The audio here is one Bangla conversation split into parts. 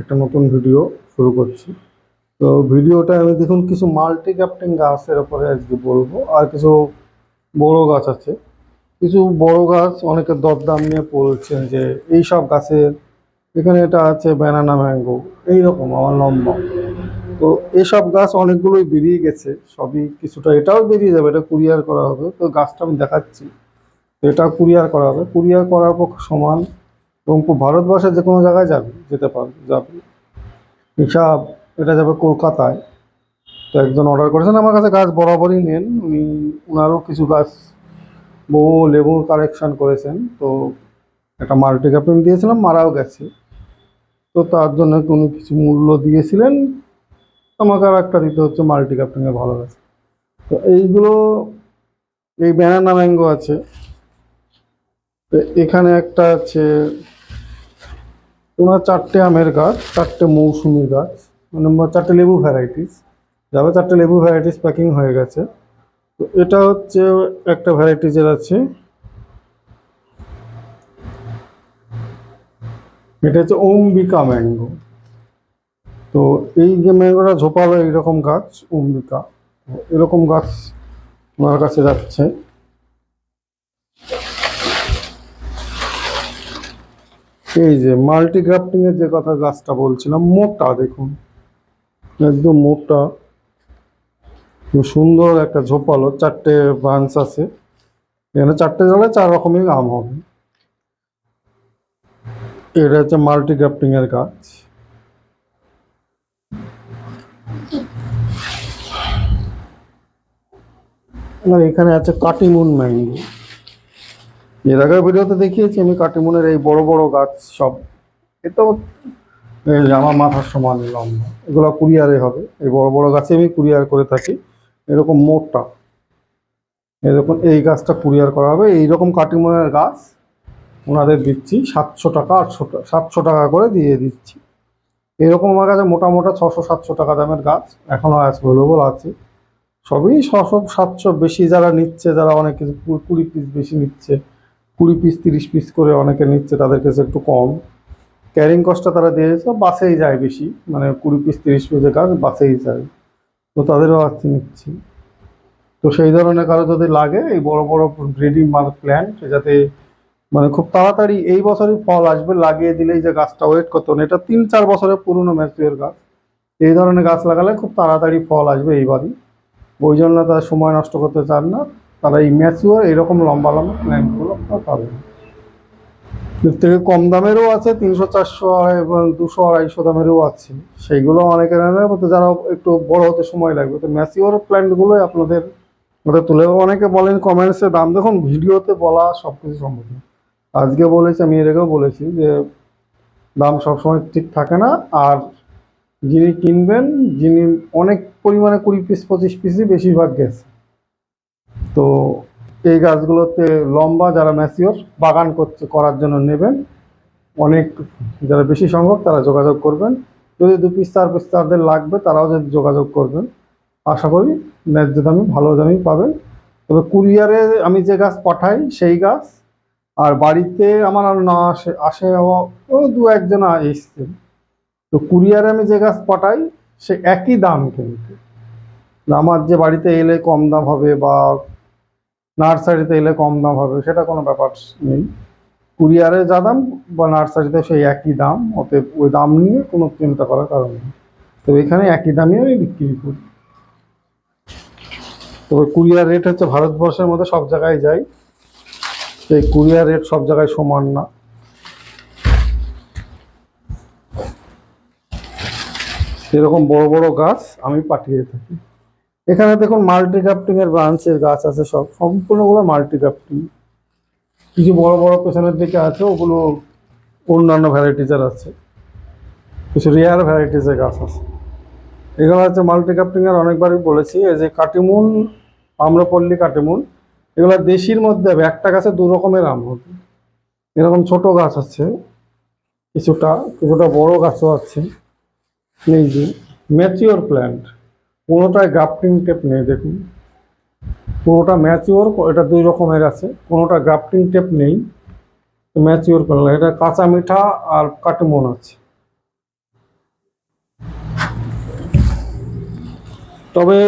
একটা নতুন ভিডিও শুরু করছি। তো ভিডিওটা আমি দেখুন কিছু মাল্টি ক্যাপ্টিং গাছের উপরে আজকে বলব, আর কিছু বড় গাছ আছে। কিছু বড় গাছ অনেকে দরদাম নিয়ে বলছেন যে এই সব গাছের এখানে এটা আছে ব্যানানা ম্যাঙ্গো এইরকম আমার লম্বা। তো এসব গাছ অনেকগুলোই বেরিয়ে গেছে, সবই কিছুটা এটাও বেরিয়ে যাবে, এটা কুরিয়ার করা হবে। তো গাছটা আমি দেখাচ্ছি এটা কুরিয়ার করা হবে। কুরিয়ার করার পক্ষে সমান এবং ভারতবর্ষের যে কোনো জায়গায় যাবে, যেতে পারবে, যাবে। হিসাব এটা যাবে কলকাতায়। তো একজন অর্ডার করেছেন, আমার কাছে গাছ বরাবরই নেন। উনি ওনারও কিছু গাছ বহু লেবুর কালেকশন করেছেন। তো একটা মাল্টি ক্যাপিং দিয়েছিলাম, মারাও গেছে। তো তার জন্য উনি কিছু মূল্য দিয়েছিলেন। আমাকে আর একটা দিতে হচ্ছে মাল্টি ক্যাপিংয়ে ভালো গাছ তো এইগুলো, এই ব্যানানা ম্যাঙ্গো আছে। তো এখানে একটা আছে ওনার চারটে আমের গাছ, চারটে মৌসুমি গাছ মানে চারটে লেবু ভ্যারাইটিস যাবে চারটে লেবু ভ্যারাইটিস প্যাকিং হয়ে গেছে। তো এটা হচ্ছে একটা ভ্যারাইটিজের আছে। এটা হচ্ছে অম্বিকা ম্যাঙ্গো তো এই যে ম্যাঙ্গোটা ঝোপালো এইরকম গাছ, অম্বিকা। এরকম গাছ ওনার কাছে যাচ্ছে। এই যে মাল্টি গ্রাফটিং এর যে কথা গাছটা বলছিলাম, মোটা দেখুন। একদম মোটা। সুন্দর একটা ঝোপালো, চারটে ব্রাঞ্চ আছে। এখানে চারটে জলে চার রকমের আম হবে। এটা হচ্ছে মাল্টি গ্রাফটিং এর গাছ। এখানে আছে কাটিমুন ম্যাঙ্গো এর আগের ভিডিওতে দেখিয়েছি আমি কাটিমুনের এই বড় বড় গাছ সব। এটাও আমার মাথার সমান লম্বা। এগুলো কুরিয়ারে হবে। এই বড় বড় গাছে আমি কুরিয়ার করে থাকি। এরকম মোটা। এরকম এই গাছটা কুরিয়ার করা হবে। এইরকম কাটিমুনের গাছ ওনাদের দিচ্ছি। সাতশো টাকা, আটশো টাকা সাতশো টাকা করে দিয়ে দিচ্ছি। এরকম আমার কাছে মোটা মোটা ছশো, সাতশো টাকা দামের গাছ এখনও অ্যাভেলেবল আছে। সবই ছশো, সাতশো বেশি যারা নিচ্ছে, যারা অনেক কিছু কুড়ি পিস বেশি নিচ্ছে কুড়ি পিস তিরিশ পিস করে অনেকে নিচ্ছে, তাদের কাছে একটু কম। ক্যারিং কস্টটা তারা দিয়েছে, বাসেই যায় বেশি। মানে কুড়ি পিস তিরিশ পিসের গাছ বাসেই যায়। তো তাদেরও আসছে নিচ্ছি। তো সেই ধরনের কারও যদি লাগে, এই বড় বড় ব্রিডিং মাল প্ল্যান্ট যাতে মানে খুব তাড়াতাড়ি এই বছরই ফল আসবে, লাগিয়ে দিলেই যে গাছটা ওয়েট করতে না। এটা তিন, চার বছরের পুরনো ম্যাচিওর গাছ। এই ধরনের গাছ লাগালে খুব তাড়াতাড়ি ফল আসবে এইবারই। ওই জন্য তারা সময় নষ্ট করতে চান না। তারা এই ম্যাচিওর এরকম লম্বা লম্বা প্ল্যান্টগুলো পাবে এর থেকে কম দামেরও আছে, তিনশো, চারশো এবং দুশো, আড়াইশো দামেরও আছে। সেইগুলো অনেকের যারা একটু বড় হতে সময় লাগবে। তো ম্যাচিওর প্ল্যান্টগুলোই আপনাদের ওটা তুলে অনেকে বলেন কমেন্টসে দাম দেখুন, ভিডিওতে বলা সব কিছু সম্ভব আজকে বলেছি, আমি এর আগেও বলেছি যে, দাম সবসময় ঠিক থাকে না। আর যিনি কিনবেন, যিনি অনেক পরিমাণে কুড়ি পিস পঁচিশ পিসই বেশিরভাগ গেছে। তো এই গাছগুলোতে লম্বা যারা ম্যাচিওর বাগান করছে, করার জন্য নেবেন। অনেক যারা বেশি সংখ্যক তারা যোগাযোগ করবেন। যদি দু পিস চার পিস তাদের লাগবে, তারাও যদি যোগাযোগ করবেন। আশা করি ন্যায্য দামে ভালো দামেই পাবেন। তবে কুরিয়ারে আমি যে গাছ পাঠাই, সেই গাছ। আর বাড়িতে আমার আর না আসে আসে ও- ও দু একজন এসছে। তো কুরিয়ারে আমি যে গাছ পাঠাই, সে একই দাম কিন্তু। আমার যে বাড়িতে এলে কম দাম হবে বা নার্সারিতে এলে কম দাম হবে, সেটা কোনো ব্যাপার নেই। কুরিয়ারে যা দাম বা নার্সারিতে সেই একই দাম, অতএব ওই দাম নিয়ে কোনো চিন্তা করার কারণ নেই। তো এখানে একই দামে আমি বিক্রি করি। তবে কুরিয়ার রেট হচ্ছে ভারতবর্ষের মধ্যে সব জায়গায় যাই সেই কুরিয়ার রেট সব জায়গায় সমান না। সেরকম বড় বড় গাছ আমি পাঠিয়ে থাকি। এখানে দেখুন মাল্টি ক্রাফটিং এর ব্রাঞ্চের গাছ আছে সব, সম্পূর্ণগুলো মাল্টি ক্রাফটিং কিছু বড় বড় পেছনের দিকে আছে, ওগুলো অন্যান্য ভ্যারাইটিজের আছে। কিছু রেয়ার ভ্যারাইটিসের গাছ আছে। এগুলো হচ্ছে মাল্টি ক্রাফটিং এর অনেকবারই বলেছি, এই যে কাটিমুন, আম্রপল্লী কাটিমুন, এগুলো দেশির মধ্যে হবে, একটা গাছে দু রকমের আম হবে। এরকম ছোট গাছ আছে, কিছুটা কিছুটা বড় গাছও আছে। এই যে ম্যাচিওর প্ল্যান্ট কোনোটায় গ্রাফটিং টেপ নেই, দেখুন। কোনোটা ম্যাচিওর এটা দুই রকমের আছে। কোনোটা গ্রাফটিং টেপ নেই ম্যাচিওর করলে এটা কাঁচা মিঠা আর কাটমন আছে। তবে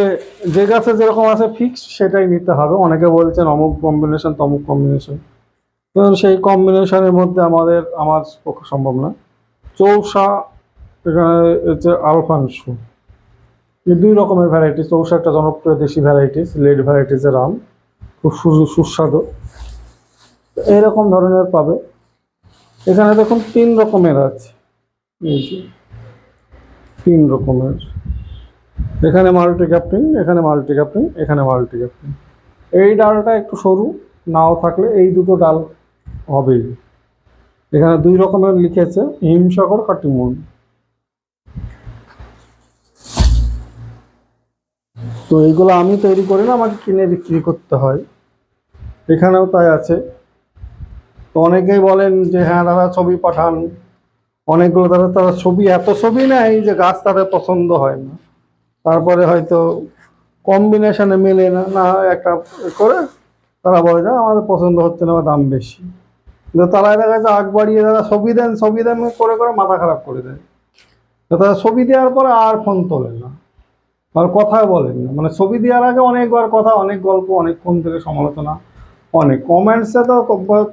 যে গাছে যেরকম আছে ফিক্স সেটাই নিতে হবে। অনেকে বলছেন অমুক কম্বিনেশন তমুক কম্বিনেশন সেই কম্বিনেশনের মধ্যে আমাদের, আমার পক্ষে সম্ভব না। চৌষা, এখানে হচ্ছে আলফানসু দুই রকমের ভ্যারাইটি চৌসা একটা জনপ্রিয় দেশি ভ্যারাইটিস লেড ভ্যারাইটিসের আম, খুব সুস্বাদু। তো এইরকম ধরনের পাবে। এখানে দেখুন তিন রকমের আছে। এই যে, তিন রকমের। এখানে মাল্টি ক্যাপ্টিং এখানে মাল্টি ক্যাপ্টিং এখানে মাল্টি ক্যাপ্টিং এই ডালটা একটু সরু, নাও থাকলে এই দুটো ডাল হবেই। এখানে দুই রকমের লিখেছে, হিমসাগর কাটিমুন। তো এইগুলো আমি তৈরি করি না, আমাকে কিনে বিক্রি করতে হয়। এখানেও তাই আছে। তো অনেকেই বলেন যে হ্যাঁ দাদা, ছবি পাঠান। অনেকগুলো তারা তারা ছবি, এত ছবি নেয় যে গাছ তাদের পছন্দ হয় না। তারপরে হয়তো কম্বিনেশনে মেলে না না একটা করে, তারা বলে যে আমাদের পছন্দ হচ্ছে না বা দাম বেশি। কিন্তু তারা দেখা যাচ্ছে আগ বাড়িয়ে তারা ছবি দেন ছবি দেন, করে করে মাথা খারাপ করে দেয়। তারা ছবি দেওয়ার পরে আর ফোন তোলে না। আর কথা বলেন না। মানে ছবি দেওয়ার আগে অনেকবার কথা, অনেক গল্প অনেকক্ষণ থেকে সমালোচনা, অনেক কমেন্টসে তো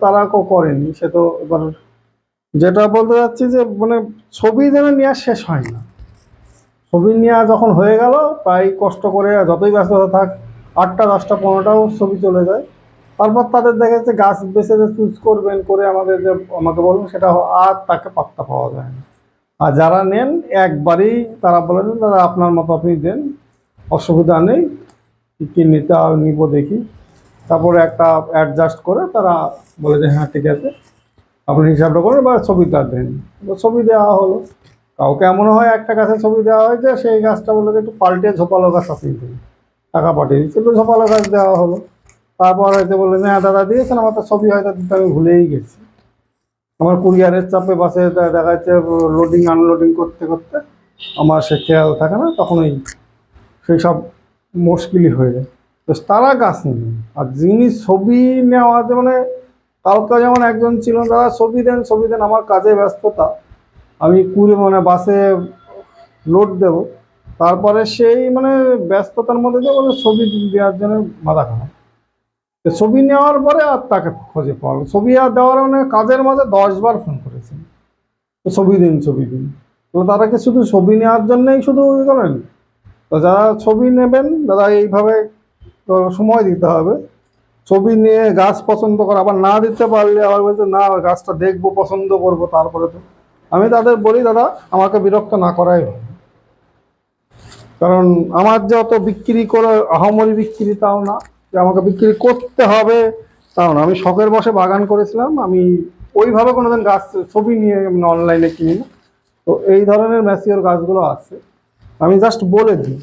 তারা করেনি, সে তো এবার যেটা বলতে যাচ্ছি যে মানে ছবি যেন নেওয়া শেষ হয় না। ছবি নেওয়া যখন হয়ে গেল, প্রায় কষ্ট করে যতই ব্যস্ততা থাক, আটটা, দশটা, পনেরোটাও ছবি চলে যায়। তারপর তাদের দেখা যাচ্ছে গাছ বেছে যে চুজ করবেন করে আমাদের যে, আমাকে বলবেন সেটা আর তাকে পাত্তা পাওয়া যায় না। আর যারা নেন, একবারেই তারা বলে দেন দাদা, আপনার মতো আপনি দেন, অসুবিধা নেই, কী নিতে নিব দেখি। তারপরে একটা অ্যাডজাস্ট করে তারা বলে যে হ্যাঁ ঠিক আছে। আপনি হিসাবটা করেন বা ছবিটা দেন। ছবি দেওয়া হলো। কাউকে এমন হয় একটা গাছের ছবি দেওয়া হয়েছে সেই গাছটা বলে যে, একটু পাল্টে ঝোপালো গাছ আপনি কিন্তু টাকা পাঠিয়ে দিচ্ছে। একটু ঝোপালো গাছ দেওয়া হলো। তারপর হয়তো বললেন হ্যাঁ দাদা দিয়েছেন, আমার তো ছবি হয়তো আমি ভুলেই গেছি। আমার কুরিয়ারের চাপে বাসে দেখা যাচ্ছে লোডিং আনলোডিং করতে করতে আমার সে খেয়াল থাকে না, তখন ওই সেই সব মুশকিলই হয়ে যায়। তো তারা গাছ নেই। আর যিনি ছবি নেওয়াতে মানে কালকে যেমন একজন ছিল দাদা ছবি দেন ছবি দেন, আমার কাজে ব্যস্ততা। আমি কুড়ি মানে বাসে লোড দেব। তারপরে সেই মানে ব্যস্ততার মধ্যে দিয়ে ছবি দেওয়ার জন্য মাথা খারাপ। ছবি নেওয়ার পরে আর তাকে খোঁজে পাওয়া। ছবি আর দেওয়ার মানে কাজের মাঝে দশবার ফোন করেছেন। ছবি দিন ছবি দিন। তো তারা কি শুধু ছবি নেওয়ার জন্যই শুধু করেন? তো যারা ছবি নেবেন, দাদা, এইভাবে সময় দিতে হবে। ছবি নিয়ে গাছ পছন্দ করা, আবার না দিতে পারলে আবার বলছে, না, গাছটা দেখব, পছন্দ করব। তারপরে তো আমি তাদের বলি, দাদা, আমাকে বিরক্ত না করাই ভালো। কারণ আমার যে অত বিক্রি করে, আহামরি বিক্রি তাও না। যে আমাকে বিক্রি করতে হবে, তাও না। আমি শখের বসে বাগান করেছিলাম। আমি ওইভাবে কোনোদিন গাছ, ছবি নিয়ে অনলাইনে কিনি না। তো এই ধরনের ম্যাসিওর গাছগুলো আছে। আমি জাস্ট বলে দিই।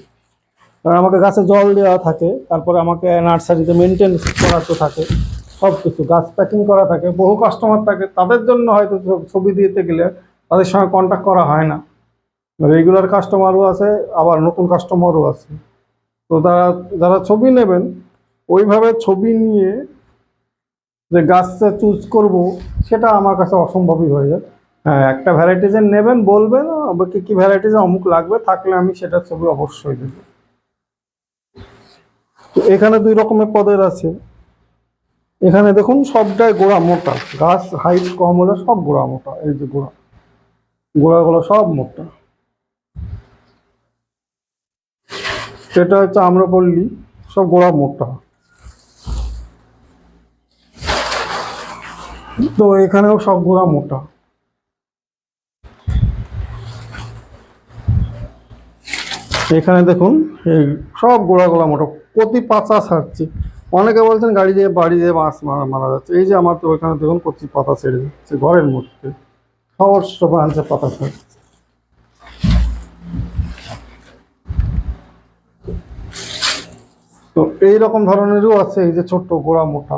কারণ আমাকে গাছে জল দেওয়া থাকে, তারপরে আমাকে নার্সারিতে মেনটেন করাতে থাকে সব কিছু গাছ প্যাকিং করা থাকে। বহু কাস্টমার থাকে, তাদের জন্য হয়তো ছবি দিতে গেলে তাদের সঙ্গে কন্ট্যাক্ট করা হয় না। রেগুলার কাস্টমারও আছে, আবার নতুন কাস্টমারও আছে। তো তারা, যারা ছবি নেবেন ওইভাবে ছবি নিয়ে যে গাছটা চুজ করব, সেটা আমার কাছে অসম্ভবই হয়ে যায়। হ্যাঁ একটা ভ্যারাইটিজের নেবেন, বলবেন, আমাকে কী ভ্যারাইটিজ অমুক লাগবে, থাকলে আমি সেটা ছবি অবশ্যই দেব। এখানে দুই রকমের পদের আছে। এখানে দেখুন, সবটাই গোড়া মোটা। গাছ হাইট কম হলে সব গোড়া মোটা, এই যে গোড়া। গোড়াগুলো সব মোটা। সেটা হচ্ছে আমরা আম্রপল্লী, সব গোড়া মোটা। তো এখানেও সব গোড়া মোটা। এখানে দেখুন সব গোড়া গোড়া মোটা, প্রতি পাতা ছাড়ছে অনেকে বলছেন গাড়ি দিয়ে বাড়ি দিয়ে মাছ মারা মারা যাচ্ছে। এই যে আমার তো ওইখানে দেখুন, প্রতি পাতা ছেড়ে যাচ্ছে ঘরের মধ্যে। সমস্ত ব্রাঞ্চে পাতা ছাড়ছে তো এই রকম ধরনেরও আছে, এই যে ছোট্ট গোড়া মোটা।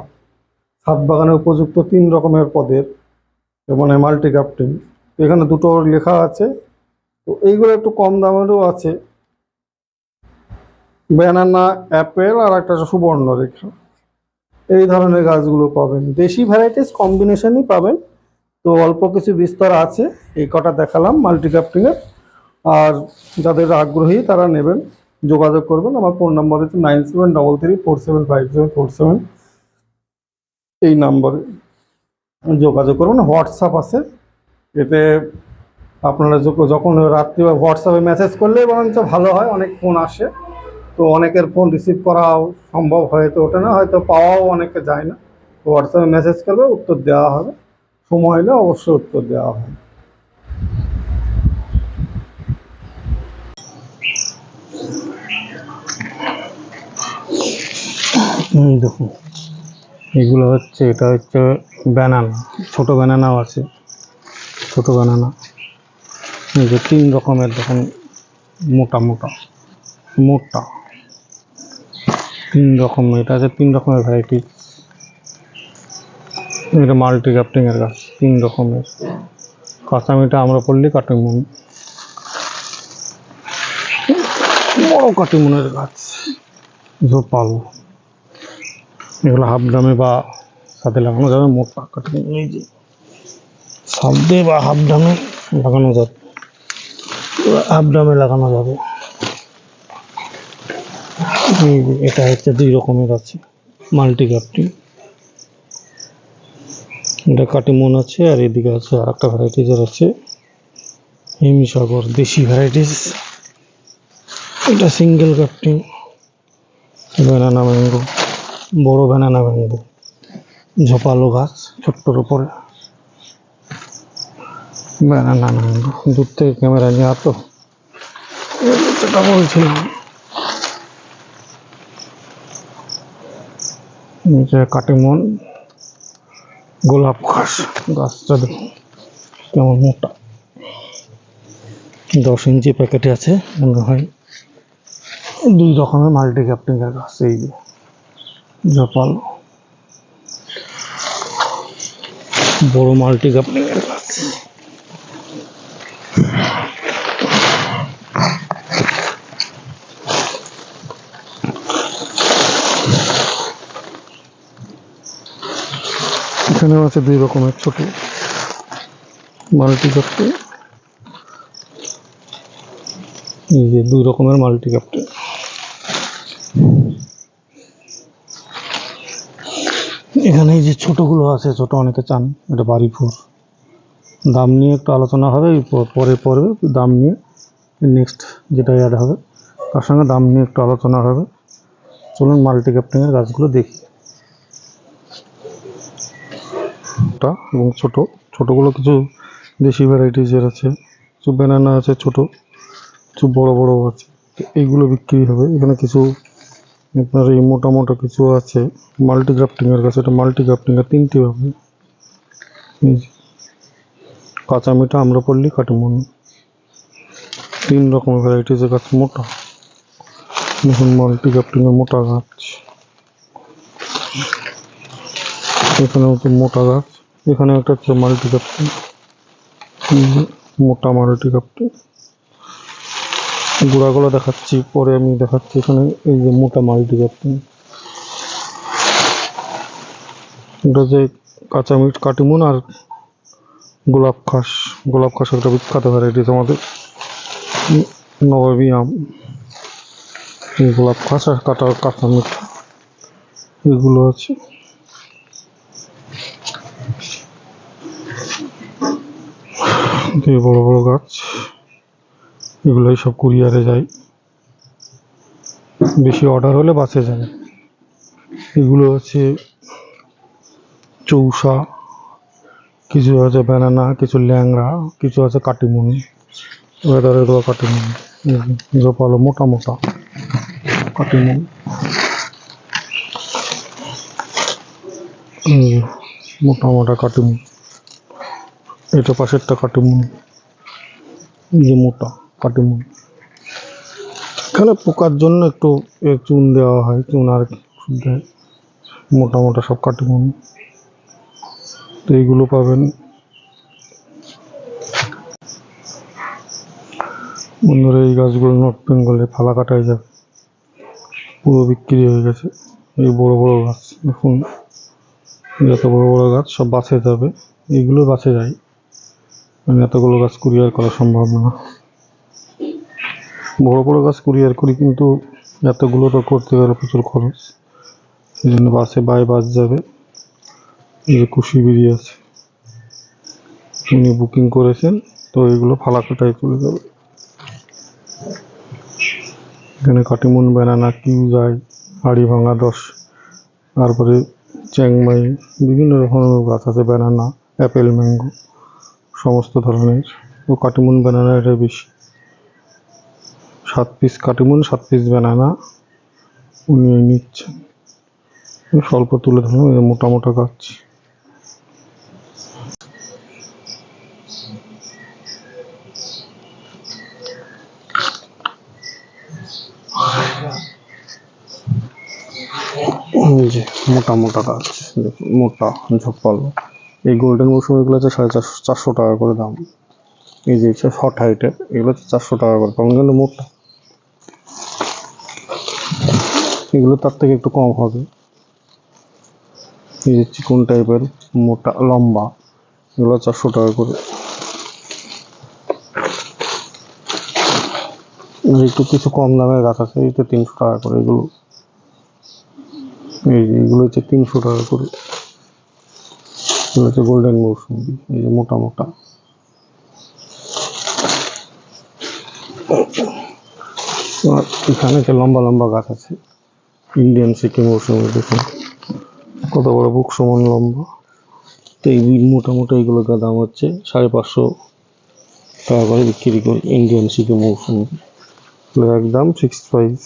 ছাদ বাগানে উপযুক্ত তিন রকমের পদের মানে মাল্টি ক্রাফটিং এখানে দুটো লেখা আছে। তো এইগুলো একটু কম দামেরও আছে। ব্যানানা অ্যাপেল আর একটা সুবর্ণ রেখা। এই ধরনের গাছগুলো পাবেন। দেশি ভ্যারাইটিস কম্বিনেশনই পাবেন। তো অল্প কিছু বিস্তর আছে। এই কটা দেখালাম মাল্টি ক্রাফটিংয়ের আর যাদের আগ্রহী তারা নেবেন। যোগাযোগ করবেন। আমার ফোন নাম্বার হচ্ছে nine seven double three four seven five seven four seven এই নাম্বারে যোগাযোগ করবেন হোয়াটসঅ্যাপ আছে। এতে আপনারা যখন রাত্রি বা হোয়াটসঅ্যাপে মেসেজ করলে বরঞ্চ ভালো হয়, অনেক ফোন আসে। তো অনেকের ফোন রিসিভ করাও সম্ভব হয়তো ওঠে না, হয়তো পাওয়াও অনেকে যায় না। হোয়াটসঅ্যাপে মেসেজ করবে, উত্তর দেওয়া হবে। সময় হলে অবশ্যই উত্তর দেওয়া হবে। দেখুন। এগুলো হচ্ছে, এটা হচ্ছে ব্যানানা ছোট ব্যানানাও আছে, ছোট ব্যানানা এই যে তিন রকমের দেখুন, মোটা মোটা মোটা। তিন রকম, এটা আছে তিন রকমের ভ্যারাইটি এটা মাল্টি এর গাছ, তিন রকমের। কাঁচামিটা আমরা পড়লি কাটিমুন বড় কাটিমুনের গাছ ঝোপাল এগুলো হাফ ড্রামে বা সাথে লাগানো যাবে, মোটা কাটিং এই যে সাথে বা হাফ ড্রামে লাগানো যাবে। হাফ ড্রামে লাগানো যাবে। এটা হচ্ছে দুই রকমের আছে, মাল্টি ক্যাপটি এটা কাটিমন আছে আর এদিকে আছে আর একটা ভ্যারাইটিজের আছে। হিমসাগর দেশি ভ্যারাইটিস এটা সিঙ্গেল ক্যাপটিং ব্যানানা ম্যাঙ্গো বড় ব্যানানা ম্যাঙ্গো ঝোপালো গাছ, ছোট্টর উপরে। ব্যানানা ম্যাঙ্গো দূর থেকে ক্যামেরা নিয়ে আতো যেটা বলছিলাম। নিচে কাটিমন গোলাপ ঘাস, গাছটা দেখুন কেমন মোটা। দশ ইঞ্চি প্যাকেটে আছে, মনে হয়। দুই রকমের মাল্টি ক্যাপ্টিংয়ের গাছ, এই জাপাল। বড় মাল্টি গাছ এখানেও আছে দুই রকমের ছোট মাল্টি ক্যাপ্টিং এই যে দুই রকমের মাল্টি ক্যাপ্টিং এখানে যে ছোটগুলো আছে, ছোট অনেকে চান, এটা বাড়ি ফুল দাম নিয়ে একটু আলোচনা হবে পরে পরে দাম নিয়ে নেক্সট যেটা অ্যাড হবে, তার সঙ্গে দাম নিয়ে একটু আলোচনা হবে। চলুন মাল্টি ক্যাপ্টিংয়ের গাছগুলো দেখি এবং ছোট, ছোটগুলো কিছু দেশি ভ্যারাইটিসের আছে, কিছু ব্যানানা আছে ছোট, কিছু বড় বড় আছে এইগুলো বিক্রি হবে। এখানে কিছু আপনার এই মোটা মোটা কিছু আছে। মাল্টি গ্রাফটিংয়ের কাছে এটা মাল্টি গ্রাফটিংয়ের তিনটি হবে। কাঁচা মিঠা, আম্রপল্লী কাটিমন তিন রকমের ভ্যারাইটিসের গাছ মোটা। দেখুন মাল্টি গ্রাফটিংয়ের মোটা গাছ। এখানে হচ্ছে মোটা গাছ। এখানে একটা হচ্ছে মাল্টি গ্রাফটিং মোটা মাল্টি গ্রাফটিং গোড়াগুলো দেখাচ্ছি, পরে আমি দেখাচ্ছি এখানে এই যে মোটা মাল্টি গ্রাফটিং এটা যে কাঁচা মিট কাটিমুন আর গোলাপ খাস গোলাপ খাস একটা বিখ্যাত ভ্যারাইটিস আমাদের। নবাবী আম। গোলাপ খাস আর কাটা, কাঁচা মিট। এগুলো আছে। বড় বড় গাছ। এগুলোই সব কুরিয়ারে যায়। বেশি অর্ডার হলে বাসে যায় এগুলো হচ্ছে চৌসা, কিছু আছে ব্যানানা কিছু ল্যাংড়া, কিছু আছে কাটিমুনি। ওয়েদারে দেওয়া কাটিমুনি। জোপালো মোটা মোটা কাটিমুন। মোটা মোটা কাটিমুন। এটা পাশেরটা কাটিমুন। যে মোটা। কাটিমুন এখানে পোকার জন্য একটু চুন দেওয়া হয়, চুন আর ওষুধ দেয় মোটা মোটা সব কাটিমুন তো এইগুলো পাবেন। বন্ধুরা, এই গাছগুলো নর্থ বেঙ্গলে ফালা কাটায় যাবে পুরো বিক্রি হয়ে গেছে। এই বড় বড় গাছ, দেখুন। যত বড় বড় গাছ, সব বাসে যাবে। এইগুলো বাসে যায়। মানে এতগুলো গাছ কুরিয়ার করা সম্ভব না। বড় বড় গাছ কুরিয়ার করি, কিন্তু এতগুলো তো করতে গেলে প্রচুর খরচ। সেই জন্য বাসে বাই বাস যাবে। এই যে কুশি বেরিয়ে আছে, উনি বুকিং করেছেন, তো এগুলো ফালাকাটায় চলে যাবে এখানে কাটিমুন, ব্যানানা কিউজাই হাড়ি ভাঙা দশ তারপরে চ্যাংমাই, বিভিন্ন রকমের গাছ আছে, ব্যানানা, অ্যাপেল, ম্যাঙ্গো, সমস্ত ধরনের। ও কাটিমুন, ব্যানানা, এটা বেশি। সাত পিস কাটিমুন সাত পিস ব্যানানা উনি নিচ্ছেন। স্বল্প তুলে এই মোটা মোটা গাছ মোটা মোটা গাছ মোটা, ঝোপালো। এই গোল্ডেন মৌসুম এগুলো হচ্ছে সাড়ে চারশো চারশো টাকা করে দাম। এই যে শর্ট হাইটের এগুলো হচ্ছে চারশো টাকা করে কারণ কিন্তু মোটা। এগুলো তার থেকে একটু কম হবে। এই যে চিকন টাইপের, মোটা, লম্বা, এগুলো চারশো টাকা করে। একটু কিছু কম দামের গাছ আছে এইটা তিনশো টাকা করে এগুলো। এই যে এগুলো হচ্ছে তিনশো টাকা করে। এগুলো হচ্ছে গোল্ডেন মৌসুমি, এই যে মোটা মোটা। এখানে যে লম্বা লম্বা গাছ আছে ইন্ডিয়ান সিকিম মৌসুমি দেখুন। কত বড় বুক সমান লম্বা। তো এই মোটামুটি এগুলোর দাম হচ্ছে সাড়ে পাঁচশো টাকা করে বিক্রি করি ইন্ডিয়ান সিকিম মৌসুমি একদম ফিক্সড প্রাইস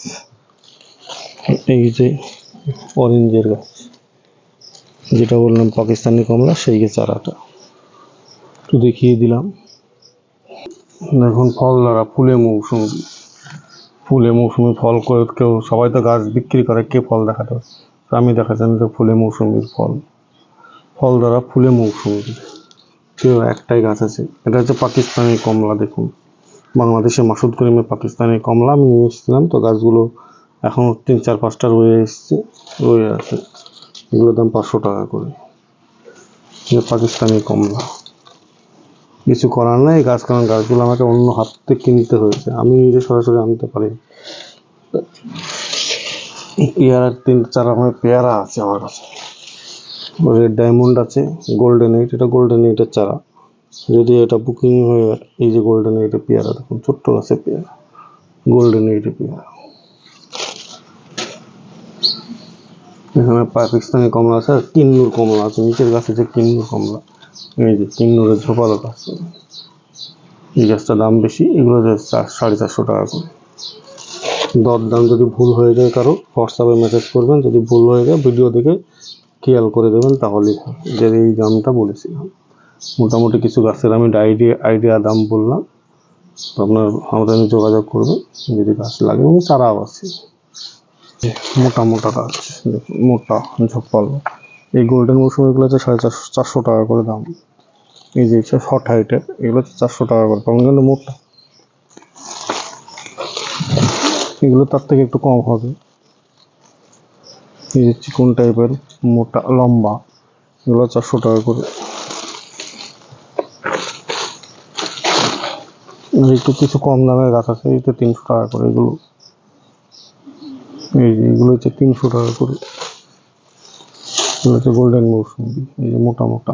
এই যে অরেঞ্জের গাছ। যেটা বললাম পাকিস্তানি কমলা, সেই চারাটা। একটু দেখিয়ে দিলাম। এখন ফল দ্বারা ফুলে মৌসুমি। ফুলে মৌসুমি ফল করে কেউ, সবাই তো গাছ বিক্রি করে, কে ফল দেখাতে আমি দেখাচ্ছেন যে ফুলে মৌসুমির ফল। ফল দ্বারা ফুলে মৌসুমি। কেউ একটাই গাছ আছে। এটা হচ্ছে পাকিস্তানি কমলা, দেখুন। বাংলাদেশে মাসুদ করিমের পাকিস্তানি কমলা, আমি নিয়ে এসেছিলাম। তো গাছগুলো এখন তিন চার পাঁচটা রয়ে এসছে। রয়ে আছে। এগুলোর দাম পাঁচশো টাকা করে। পাকিস্তানি কমলা। কিছু করার নাই, গাছ কারণ গাছগুলো আমাকে অন্য হাত থেকে কিনতে হয়েছে। আমি নিজে সরাসরি আনতে পারি। পেয়ারার তিন চার রকমের পেয়ারা আছে আমার কাছে। রেড ডায়মন্ড আছে গোল্ডেন এইট এটা গোল্ডেন এইটের চারা। যদি এটা বুকিং হয়ে, এই যে গোল্ডেন এইটের পেয়ারা, দেখুন, ছোট্ট গাছের পেয়ারা। গোল্ডেন এইটের পেয়ারা। এখানে পাকিস্তানি কমলা আছে আর কিন্নুর কমলা আছে, নিচের গাছে যে কিন্নুর কমলা। এই যে তিন কিন্নুরের ঝোপালো গাছ, এই গাছটার দাম বেশি, এগুলো সাড়ে চারশো টাকা করে। দর দাম যদি ভুল হয়ে যায় কারও, হোয়াটসঅ্যাপে মেসেজ করবেন, যদি ভুল হয়ে যায় ভিডিও দেখে খেয়াল করে দেবেন, তাহলেই যে এই দামটা বলেছিলাম। মোটামুটি কিছু গাছের আমি আইডিয়া আইডিয়া দাম বললাম। তো আপনার, আমাদের যোগাযোগ করবেন, যদি গাছ লাগে, এবং চারাও আছে। মোটা মোটা গাছ মোটা, ঝোপালো। এই গোল্ডেন মৌসুমিগুলো হচ্ছে সাড়ে চারশো চারশো টাকা করে দাম। এই যে শর্ট হাইটের এগুলো হচ্ছে চারশো টাকা করে কারণ কিন্তু মোটা এগুলো তার থেকে একটু কম হবে। এই যে চিকন টাইপের মোটা লম্বা, এগুলো চারশো টাকা করে। একটু কিছু কম দামের গাছ আছে এইটা তিনশো টাকা করে এগুলো। এই যে এগুলো হচ্ছে তিনশো টাকা করে। এগুলো হচ্ছে গোল্ডেন মৌসুমি, এই যে মোটা মোটা।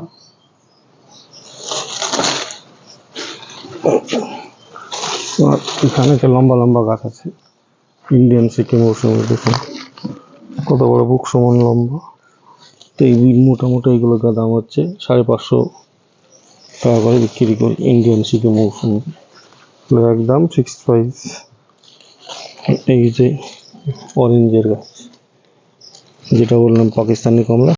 এখানে যে লম্বা লম্বা গাছ আছে। ইন্ডিয়ান সিকিম মৌসুমি দেখুন কত বড় বুক সমান লম্বা। তো এই মোটামুটি এগুলোর দাম হচ্ছে সাড়ে পাঁচশো টাকা করে বিক্রি করি। ইন্ডিয়ান সিকিম মৌসুমি একদম ফিক্সড প্রাইস এই যে অরেঞ্জের গাছ। যেটা বললাম পাকিস্তানি কমলা।